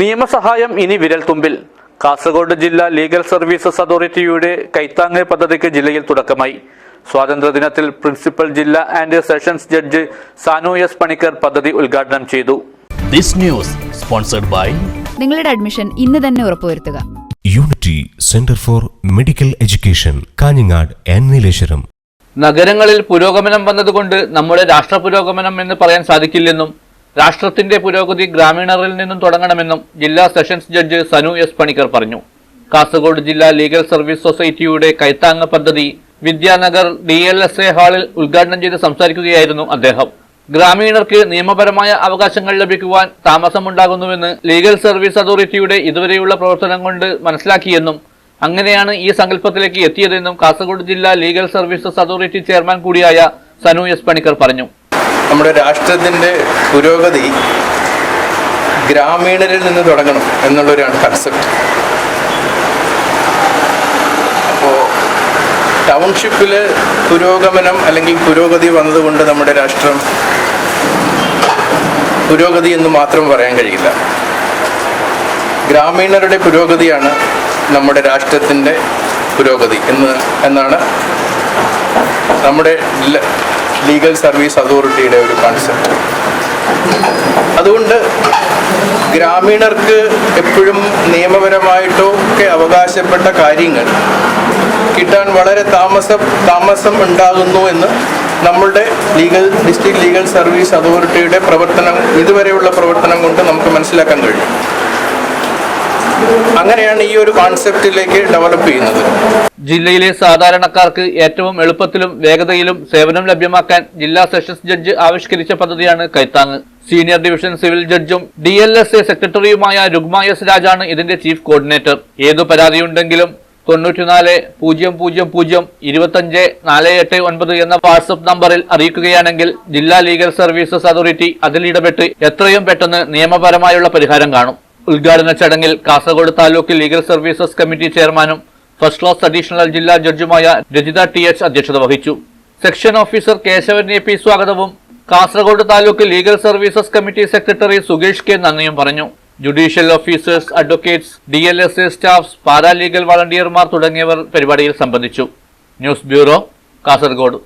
നിയമസഹായം ഇനി വിരൽത്തുമ്പിൽ കാസർഗോഡ് ജില്ലാ ലീഗൽ സർവീസസ് അതോറിറ്റിയുടെ കൈത്താങ്ങ് പദ്ധതിക്ക് ജില്ലയിൽ തുടക്കമായി. സ്വാതന്ത്ര്യദിനത്തിൽ പ്രിൻസിപ്പൽ ജില്ലാ and sessions judge Sanu S Panicker പദ്ധതി ഉദ്ഘാടനം ചെയ്തു. This news sponsored by നിങ്ങളുടെ അഡ്മിഷൻ ഇന്ന് തന്നെ ഉറപ്പുവരുത്തുക. Unity centre for medical education Kanhangad and Nileshwaram നഗരങ്ങളിൽ പുരോഗമനം വന്നതുകൊണ്ട് നമ്മുടെ രാഷ്ട്ര പുരോഗമനം എന്ന് പറയാൻ സാധിക്കില്ലെന്നും രാഷ്ട്രത്തിന്റെ പുരോഗതി ഗ്രാമീണറിൽ നിന്നും തുടങ്ങണമെന്നും ജില്ലാ sessions judge Sanu S Panicker പറഞ്ഞു. കാസർഗോഡ് ജില്ലാ ലീഗൽ സർവീസ് സൊസൈറ്റിയുടെ കൈത്താങ്ങ പദ്ധതി Vidyanagar D L S A ഹാളിൽ ഉദ്ഘാടനം ചെയ്ത് സംസാരിക്കുകയായിരുന്നു അദ്ദേഹം. ഗ്രാമീണർക്ക് നിയമപരമായ അവകാശങ്ങൾ ലഭിക്കുവാൻ താമസമുണ്ടാകുന്നുവെന്ന് ലീഗൽ സർവീസ് അതോറിറ്റിയുടെ ഇതുവരെയുള്ള പ്രവർത്തനം കൊണ്ട് മനസ്സിലാക്കിയെന്നും അങ്ങനെയാണ് ഈ സങ്കല്പത്തിലേക്ക് എത്തിയതെന്നും കാസർഗോഡ് ജില്ലാ ലീഗൽ സർവീസസ് അതോറിറ്റി ചെയർമാൻ കൂടിയായ സനു എസ് പണിക്കർ പറഞ്ഞു. നമ്മുടെ രാഷ്ട്രത്തിന്റെ പുരോഗതി ഗ്രാമീണരിൽ നിന്ന് തുടങ്ങണം എന്നുള്ളൊരാണ് കൺസെപ്റ്റ് അപ്പോൾ ടൗൺഷിപ്പിൽ പുരോഗമനം അല്ലെങ്കിൽ പുരോഗതി വന്നതുകൊണ്ട് നമ്മുടെ രാഷ്ട്രം പുരോഗതി എന്ന് മാത്രം പറയാൻ കഴിയില്ല. ഗ്രാമീണരുടെ പുരോഗതിയാണ് നമ്മുടെ രാഷ്ട്രത്തിന്റെ പുരോഗതി എന്ന് എന്നാണ് നമ്മുടെ ലീഗൽ സർവീസ് അതോറിറ്റിയുടെ ഒരു കൺസെപ്റ്റ് അതുകൊണ്ട് ഗ്രാമീണർക്ക് എപ്പോഴും നിയമപരമായിട്ടോ ഒക്കെ അവകാശപ്പെട്ട കാര്യങ്ങൾ കിട്ടാൻ വളരെ താമസം താമസം ഉണ്ടാകുന്നു എന്ന് നമ്മളുടെ ലീഗൽ ഡിസ്ട്രിക്ട് ലീഗൽ സർവീസ് അതോറിറ്റിയുടെ പ്രവർത്തനം ഇതുവരെയുള്ള പ്രവർത്തനം കൊണ്ട് നമുക്ക് മനസ്സിലാക്കാൻ കഴിയും. അങ്ങനെയാണ് ഈ ഒരു കോൺസെപ്റ്റിലേക്ക് ഡെവലപ്പ് ചെയ്യുന്നത്. ജില്ലയിലെ സാധാരണക്കാർക്ക് ഏറ്റവും എളുപ്പത്തിലും വേഗതയിലും സേവനം ലഭ്യമാക്കാൻ ജില്ലാ സെഷൻസ് ജഡ്ജ് ആവിഷ്കരിച്ച പദ്ധതിയാണ് കൈത്താങ് സീനിയർ ഡിവിഷൻ സിവിൽ ജഡ്ജും ഡി എൽ എസ് എ സെക്രട്ടറിയുമായ രുഗ്മ എസ് രാജാണ് ഇതിന്റെ ചീഫ് കോർഡിനേറ്റർ ഏതു പരാതിയുണ്ടെങ്കിലും തൊണ്ണൂറ്റിനാല് പൂജ്യം പൂജ്യം പൂജ്യം ഇരുപത്തഞ്ച് നാല് എട്ട് ഒൻപത് എന്ന വാട്സപ്പ് നമ്പറിൽ അറിയിക്കുകയാണെങ്കിൽ ജില്ലാ ലീഗൽ സർവീസസ് അതോറിറ്റി അതിലിടപെട്ട് എത്രയും പെട്ടെന്ന് നിയമപരമായുള്ള പരിഹാരം കാണും. ഉദ്ഘാടന ചടങ്ങിൽ Kasaragod taluk legal services committee ചെയർമാനും ഫസ്റ്റ് ക്ലാസ് അഡീഷണൽ ജില്ലാ ജഡ്ജുമായ രജിത ടി എച്ച് അധ്യക്ഷത വഹിച്ചു. Section officer Keshavan A P സ്വാഗതവും Kasaragod taluk legal services committee secretary സുഗേഷ് K നന്ദിയും പറഞ്ഞു. Judicial officers advocates D L S A staffs paralegal വളണ്ടിയർമാർ തുടങ്ങിയവർ പരിപാടിയിൽ സംബന്ധിച്ചു. News bureau Kasaragod.